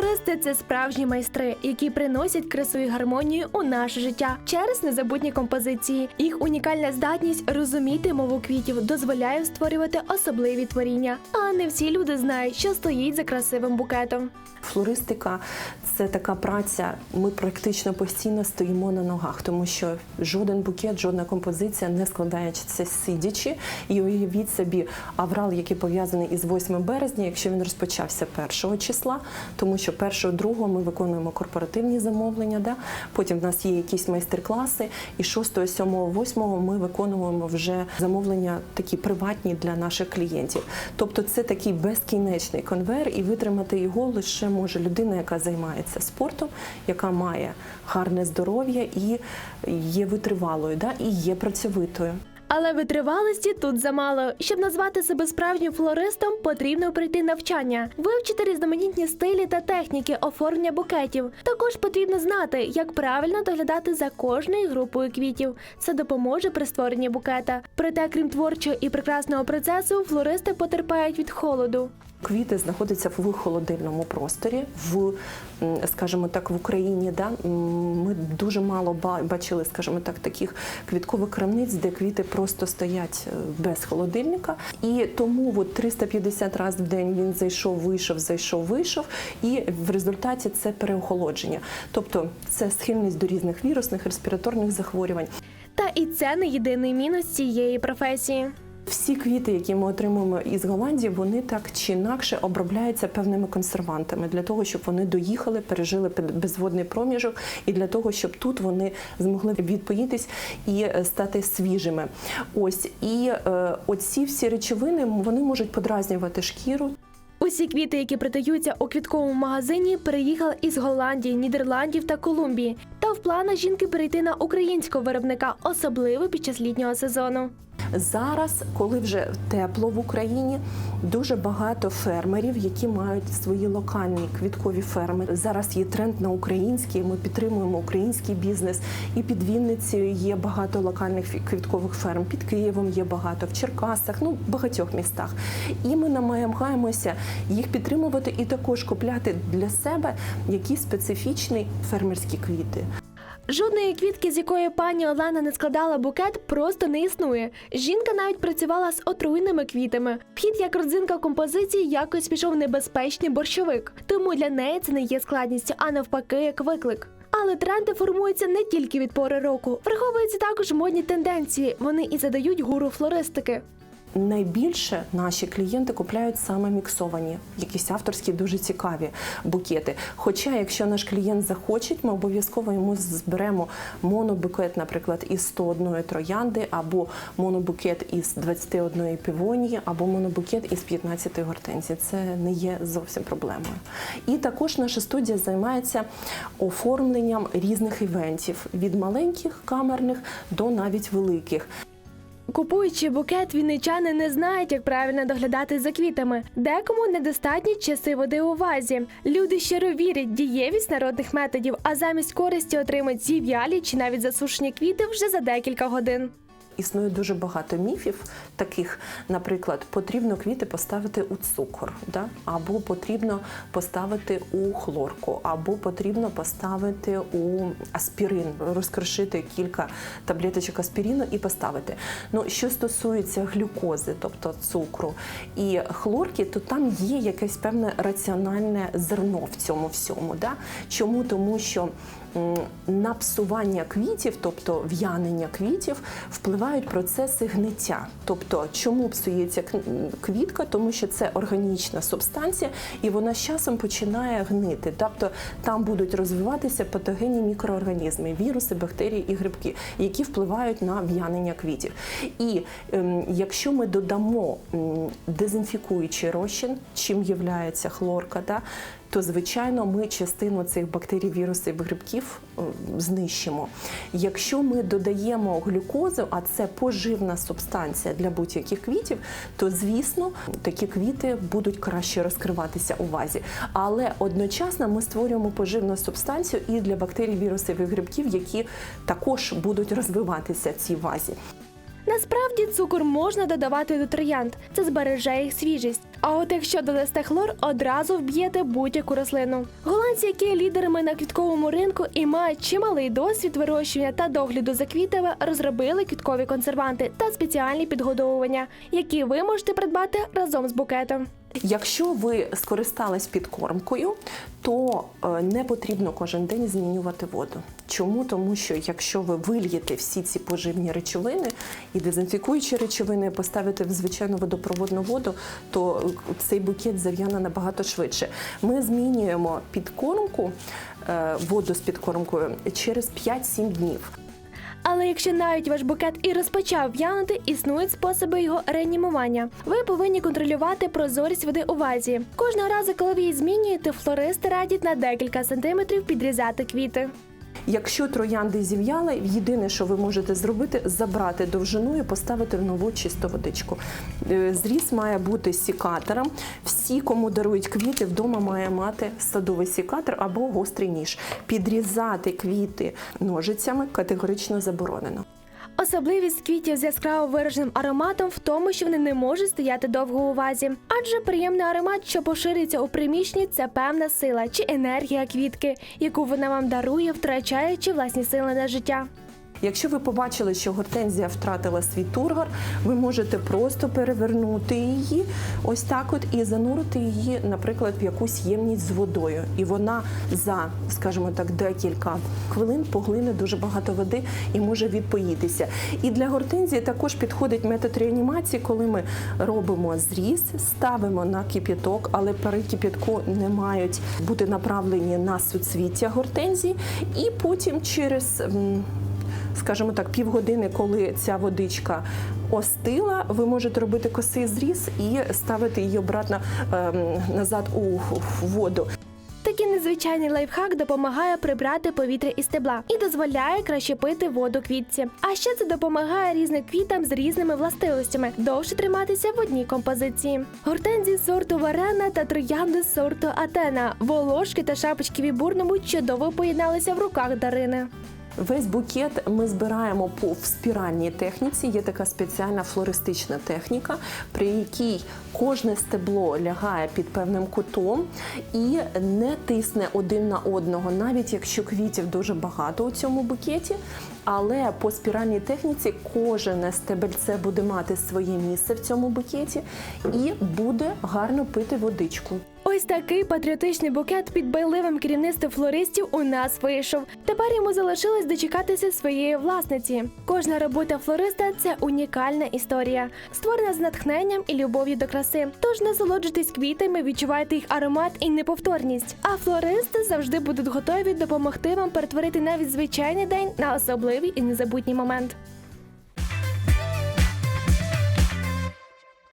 Флористи це справжні майстри, які приносять красу і гармонію у наше життя через незабутні композиції. Їх унікальна здатність розуміти мову квітів дозволяє створювати особливі творіння. А не всі люди знають, що стоїть за красивим букетом. Флористика це така праця. Ми практично постійно стоїмо на ногах, тому що жоден букет, жодна композиція не складається сидячи. І уявіть собі аврал, який пов'язаний із 8 березня, якщо він розпочався 1 числа, тому що 1 другого ми виконуємо корпоративні замовлення. Да? Потім в нас є якісь майстер-класи, і 6, 7, 8 ми виконуємо вже замовлення такі приватні для наших клієнтів. Тобто це такий безкінечний конвейер, і витримати його лише може людина, яка займається спортом, яка має гарне здоров'я і є витривалою, да? і є працьовитою. Але витривалості тут замало. Щоб назвати себе справжнім флористом, потрібно пройти навчання, вивчити різноманітні стилі та техніки оформлення букетів. Також потрібно знати, як правильно доглядати за кожною групою квітів. Це допоможе при створенні букета. Проте, крім творчого і прекрасного процесу, флористи потерпають від холоду. Квіти знаходяться в холодильному просторі, в скажімо так, в Україні. Да? Ми дуже мало бачили, скажімо так, таких квіткових крамниць, де квіти просто стоять е, без холодильника. І тому от 350 разів в день він зайшов, вийшов, зайшов, вийшов, і в результаті це переохолодження. Тобто це схильність до різних вірусних респіраторних захворювань. Та і це не єдиний мінус цієї професії. Всі квіти, які ми отримуємо із Голландії, вони так чи інакше обробляються певними консервантами для того, щоб вони доїхали, пережили безводний проміжок, і для того, щоб тут вони змогли відпоїтись і е, стати свіжими. Ось і е, оці всі речовини вони можуть подразнювати шкіру. Усі квіти, які продаються у квітковому магазині, переїхали із Голландії, Нідерландів та Колумбії. Та в планах жінки перейти на українського виробника, особливо під час літнього сезону. Зараз, коли вже тепло в Україні, дуже багато фермерів, які мають свої локальні квіткові ферми. Зараз є тренд на український. Ми підтримуємо український бізнес. І під Вінницею є багато локальних квіткових ферм. Під Києвом є багато, в Черкасах, ну в багатьох містах. І ми намагаємося їх підтримувати і також купляти для себе якісь специфічні фермерські квіти. Жодної квітки, з якої пані Олена не складала букет, просто не існує. Жінка навіть працювала з отруйними квітами. Вхід як родзинка композиції якось пішов небезпечний борщовик, тому для неї це не є складністю, а навпаки, як виклик. Але тренди формуються не тільки від пори року, враховуються також модні тенденції. Вони і задають гуру флористики. Найбільше наші клієнти купляють саме міксовані, якісь авторські дуже цікаві букети. Хоча, якщо наш клієнт захоче, ми обов'язково йому зберемо монобукет, наприклад, із 101 троянди, або монобукет із 21 півонії, або монобукет із 15 гортензій. Це не є зовсім проблемою. І також наша студія займається оформленням різних івентів від маленьких камерних до навіть великих. Купуючи букет, вінничани не знають, як правильно доглядати за квітами. Декому недостатні часи води у вазі. Люди щиро вірять дієвість народних методів, а замість користі отримують зів'ялі чи навіть засушені квіти вже за декілька годин. Існує дуже багато міфів, таких, наприклад, потрібно квіти поставити у цукор, да? або потрібно поставити у хлорку, або потрібно поставити у аспірин, розкрошити кілька таблеточок аспірину і поставити. Ну, що стосується глюкози, тобто цукру і хлорки, то там є якесь певне раціональне зерно в цьому всьому. Да? Чому? Тому що м, на псування квітів, тобто в'янення квітів, впливають процеси гниття. Тобто, чому псується квітка? Тому що це органічна субстанція, і вона з часом починає гнити. Тобто там будуть розвиватися патогенні мікроорганізми, віруси, бактерії і грибки, які впливають на в'янення квітів. І ем, якщо ми додамо м, дезінфікуючий розчин, чим є хлорка, да, то звичайно ми частину цих бактерій, вірусів, грибків е, знищимо. Якщо ми додаємо глюкозу, а це поживна субстанція для будь-яких квітів, то звісно такі квіти будуть краще розкриватися у вазі. Але одночасно ми створюємо поживну субстанцію і для бактерій, вірусів і грибків, які також будуть розвиватися в цій вазі. Насправді цукор можна додавати до троянд, це збереже їх свіжість. А от якщо додасте хлор, одразу вб'єте будь-яку рослину. Голландці, які є лідерами на квітковому ринку і мають чималий досвід вирощування та догляду за квітами, розробили квіткові консерванти та спеціальні підгодовування, які ви можете придбати разом з букетом. Якщо ви скористались підкормкою, то е, не потрібно кожен день змінювати воду. Чому? Тому що якщо ви вильєте всі ці поживні речовини і дезінфікуючі речовини поставите в звичайну водопроводну воду, то е, цей букет зав'яне набагато швидше. Ми змінюємо підкормку, е, воду з підкормкою через 5-7 днів. Але якщо навіть ваш букет і розпочав в'янути, існують способи його реанімування. Ви повинні контролювати прозорість води у вазі. Кожного разу, коли ви її змінюєте, флористи радять на декілька сантиметрів підрізати квіти. Якщо троянди зів'яли, єдине, що ви можете зробити, забрати довжину і поставити в нову чисту водичку. Е, Зріз має бути сікатором. Всі, кому дарують квіти, вдома має мати садовий сікатор або гострий ніж. Підрізати квіти ножицями категорично заборонено. Особливість квітів з яскраво вираженим ароматом в тому, що вони не можуть стояти довго у вазі. Адже приємний аромат, що поширюється у приміщенні, це певна сила чи енергія квітки, яку вона вам дарує, втрачаючи власні сили на життя. Якщо ви побачили, що гортензія втратила свій тургор, ви можете просто перевернути її ось так от і занурити її, наприклад, в якусь ємність з водою. І вона за, скажімо так, декілька хвилин поглине дуже багато води і може відпоїтися. І для гортензії також підходить метод реанімації, коли ми робимо зріз, ставимо на кип'яток, але пари кип'ятку не мають бути направлені на суцвіття гортензії, і потім через. Скажімо так, півгодини, коли ця водичка остила, ви можете робити косий зріз і ставити її обратно ем, назад у в воду. Такий незвичайний лайфхак допомагає прибрати повітря із стебла і дозволяє краще пити воду квітці. А ще це допомагає різним квітам з різними властивостями довше триматися в одній композиції. Гортензії сорту Варена та троянди сорту Атена. Волошки та шапочки вібурному чудово поєдналися в руках Дарини. Весь букет ми збираємо по в спіральній техніці. Є така спеціальна флористична техніка, при якій кожне стебло лягає під певним кутом і не тисне один на одного, навіть якщо квітів дуже багато у цьому букеті. Але по спіральній техніці кожне стебельце буде мати своє місце в цьому букеті і буде гарно пити водичку. Ось такий патріотичний букет під байливим керівництвом флористів у нас вийшов. Тепер йому залишилось дочекатися своєї власниці. Кожна робота флориста це унікальна історія, створена з натхненням і любов'ю до краси. Тож насолоджуйтесь квітами, відчувайте їх аромат і неповторність. А флористи завжди будуть готові допомогти вам перетворити навіть звичайний день на особливий і незабутній момент.